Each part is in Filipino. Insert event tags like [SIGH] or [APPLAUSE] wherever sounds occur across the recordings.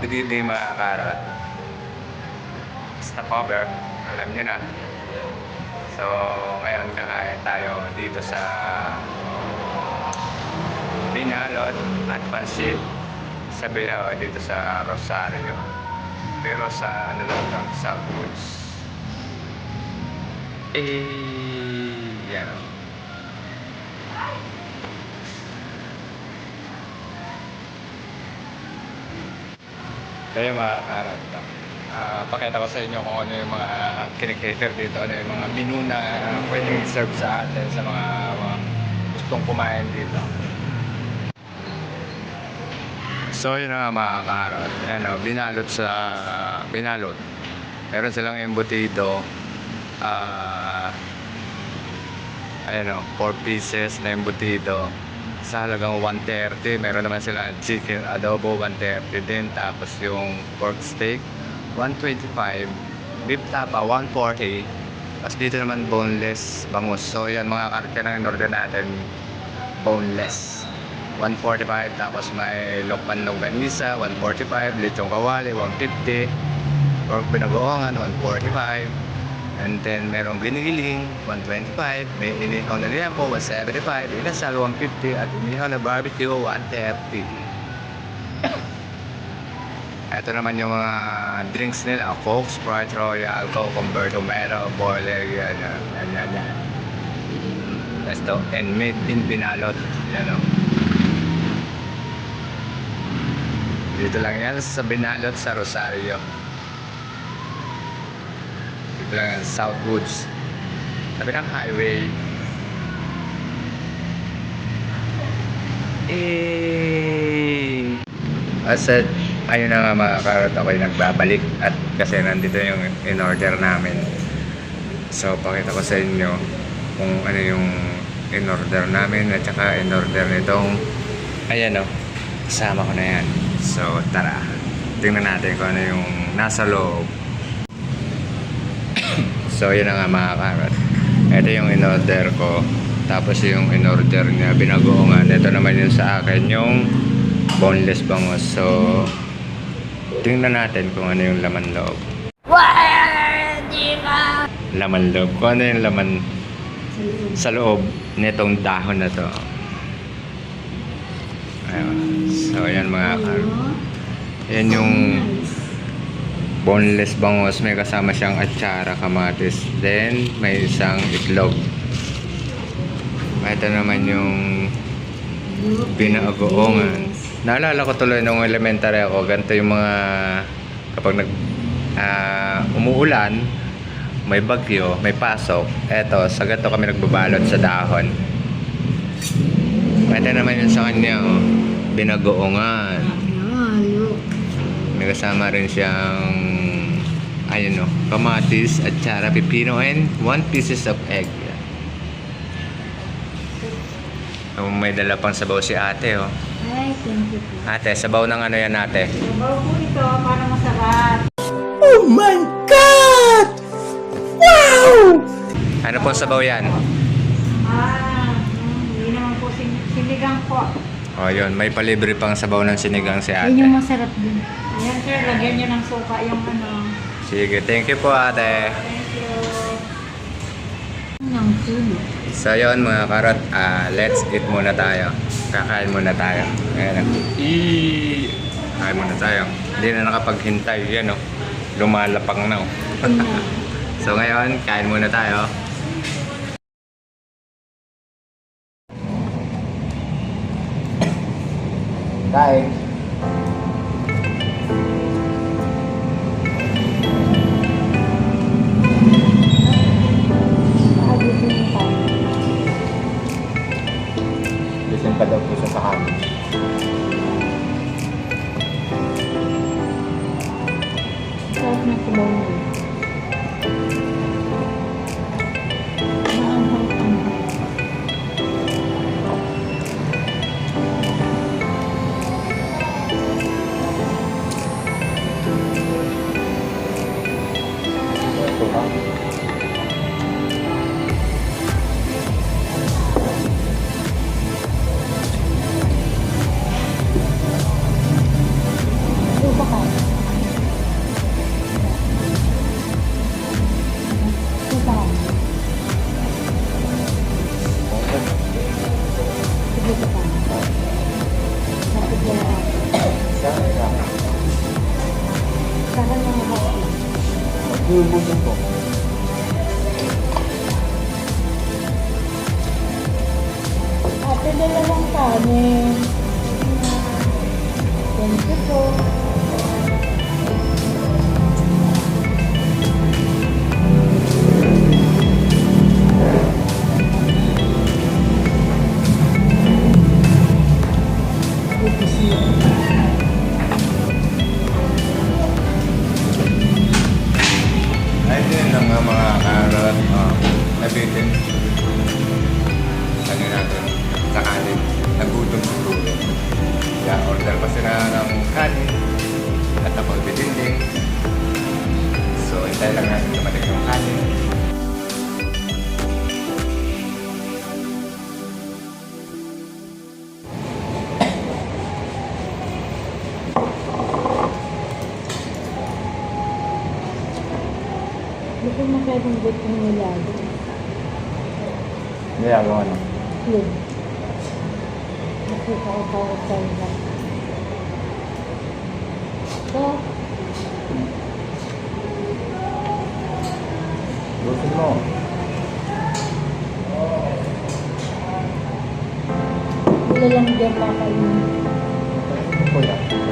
Ayun, dili mga karot. Stopover, alam nyo na. So, ngayon kakain tayo dito sa Binalot at Pansit sa Bilao dito sa Rosario. Pero sa ano lang lang, Southwoods. Eh, yan. Kaya mga karot. Ah, pakita ko sa inyo kung ano yung mga kinikater dito, ano yung mga menu na pwedeng serve sa atin sa mga, mga gustong kumain dito. So yun na nga mga karot. Ayan o, binalot sa binalot. Meron silang embutido. Ah, ayan o, 4 pieces na embutido. Sa halagang 130. Meron naman sila chicken adobo 130 din. Tapos yung pork steak 125. Beef tapa 140. Tapos dito naman boneless bangus. So yan mga karot yan ang in-order natin. Boneless. 145 tapos may lokpan longganisa 145 lechong kawali 150 pork binagoongan 145 and then merong ginigiling 125 may inihaw na liempo 175 inasal 150 at inihaw na barbecue 130 ito [LAUGHS] naman yung mga drinks nila Coke, Sprite, Royal, Coke, Converto, Mero, Boiler, yan, yan, yan, yan, yan. Resto, and made in Binalot. Yan o. Dito lang yan sa Binalot sa Rosario. Yan, Southwoods. Sabi ng highway. Eh. Asad, ayun na nga mga karot ako'y nagbabalik at kasi nandito yung in-order namin. So, pakita ko sa inyo kung ano yung in-order namin at saka in-order nitong ayan o, kasama ko na yan. So, tara. Tingnan natin kung ano yung nasa loob. So, yun na nga mga karot. Ito yung in-order ko. Tapos yung in-order niya, binagoongan. Ito naman yung sa akin, yung boneless bangus. So, tingnan natin kung ano yung laman loob. Laman loob. Kung ano yung laman sa loob nitong dahon na to. Ayun. So, ayan mga karot. Yan yung boneless bangus. May kasama siyang atsara, kamatis. Then, may isang itlog. Ito naman yung pinaagoongan. Naalala ko tuloy nung elementary ako, ganito yung mga kapag nag ah, umuulan, may bagyo, may pasok. Eto, sa ganito kami nagbabalot sa dahon. Ito naman yung sa kanya, oh, binagoongan. May kasama rin siyang ayun no, kamatis at tsara pipino and one pieces of egg. So, may dala pang sabaw si ate oh. Ay, thank you. Ate, sabaw ng ano yan ate? Sabaw po ito para masarap. Ano pong sabaw yan? Ah, hindi naman po sin sinigang po. Oh, yun. May palibre pang sabaw ng sinigang si ate. Yan yung masarap din. Ayan sir, lagyan nyo ng suka yung ano. Sige, thank you po ate. So yun mga karot, ah, let's eat muna tayo. Kakain muna tayo. Ayan. Eee! Kain muna tayo. Hindi na nakapaghintay. Yan o. Lumalapang na o. [LAUGHS] so ngayon, kain muna tayo. Kain. Sarap na Ibubusin ko. Ate, dalawang kanin. Thank you po. Hintay lang natin dumating yung kanin. Masyadong good yung nilago. Ako ano. Yun. Nakita ko para sa iba. So, Gusto mo? wala lang dyan kakainin. Kuya. Ano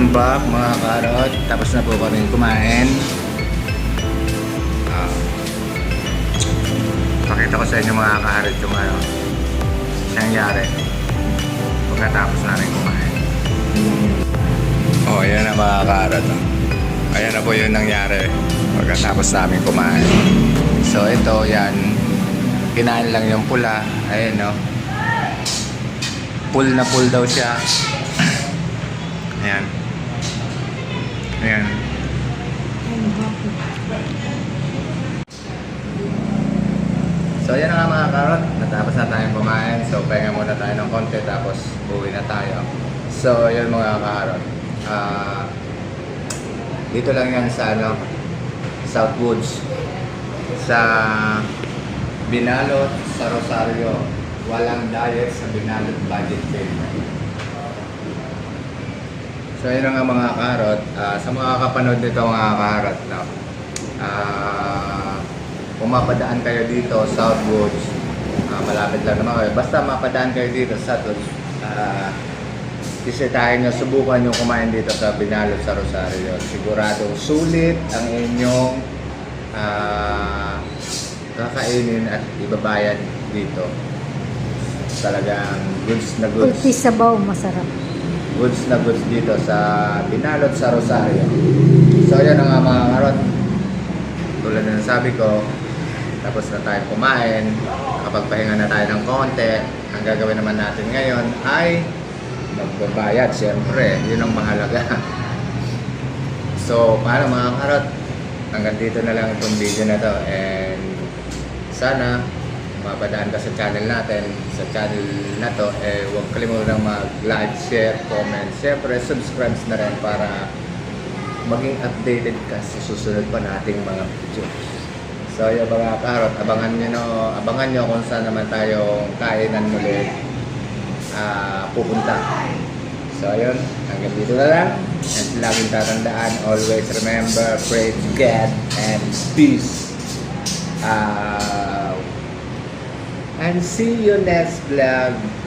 welcome back mga karot. Tapos na po kami kumain. Ah. pakita ko sa inyo mga karot yung ano, nangyari. Pagkatapos namin kumain. Oh, yan na mga karot. Ayan na po yung nangyari pagkatapos namin kumain. So ito, yan. Kinain lang yung pula. Ayan, no. Full na full daw siya. [LAUGHS] Ayan. Ayan. So, yan na nga mga karot. Natapos na tayong kumain. So, pahinga muna tayo ng konti tapos uwi na tayo. So, yun mga karot. Ah, dito lang yan sa ano, Southwoods. Sa Binalot, sa Rosario. Walang diet sa Binalot Budget Bill. So yun nga mga karot. Ah, sa mga kapanood nito mga karot, no? Ah, kung mapadaan kayo dito, Southwoods, ah, malapit lang naman kayo. Basta mapadaan kayo dito, Southwoods, uh, isitahin nyo, subukan nyo kumain dito sa Binalot sa Rosario. Sigurado sulit ang inyong ah, kakainin at ibabayad dito. Talagang goods na goods Ulpi sabaw, masarap. Goods na goods dito sa Binalot sa Rosario. So yan ang mga karot. Tulad na sabi ko, tapos na tayo kumain, nakapagpahinga na tayo ng konti. Ang gagawin naman natin ngayon ay magbabayad, siyempre. Yun ang mahalaga. [LAUGHS] So, paano mga karot? Hanggang dito na lang itong video na to. And sana mapadaan ka sa channel natin. Sa channel na to, eh, huwag kalimutan mag-like, share, comment. Siyempre, subscribe na rin para maging updated ka sa susunod pa nating mga videos. So, yung mga karot, abangan nyo, no, abangan nyo kung saan naman tayong kainan muli ah, pupunta. So ayun, hanggang dito na lang. And laging tatandaan, always remember, pray to God and peace. Ah, and see you next vlog.